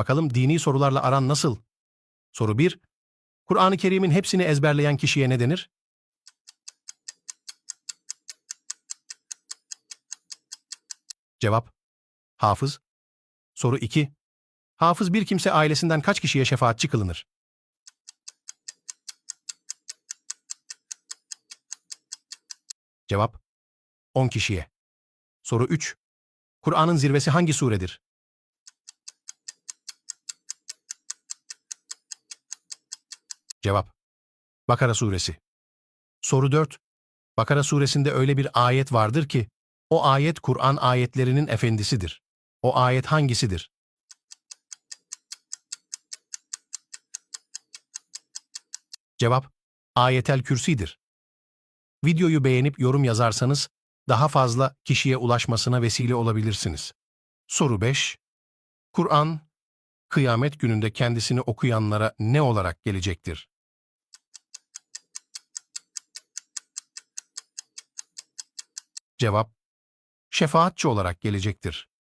Bakalım dini sorularla aran nasıl? Soru 1. Kur'an-ı Kerim'in hepsini ezberleyen kişiye ne denir? Cevap. Hafız. Soru 2. Hafız bir kimse ailesinden kaç kişiye şefaatçi kılınır? Cevap. 10 kişiye. Soru 3. Kur'an'ın zirvesi hangi suredir? Cevap. Bakara suresi. Soru 4. Bakara suresinde öyle bir ayet vardır ki, o ayet Kur'an ayetlerinin efendisidir. O ayet hangisidir? Cevap, ayetel kürsidir. Videoyu beğenip yorum yazarsanız, daha fazla kişiye ulaşmasına vesile olabilirsiniz. Soru 5. Kur'an, kıyamet gününde kendisini okuyanlara ne olarak gelecektir? Cevap, şefaatçi olarak gelecektir.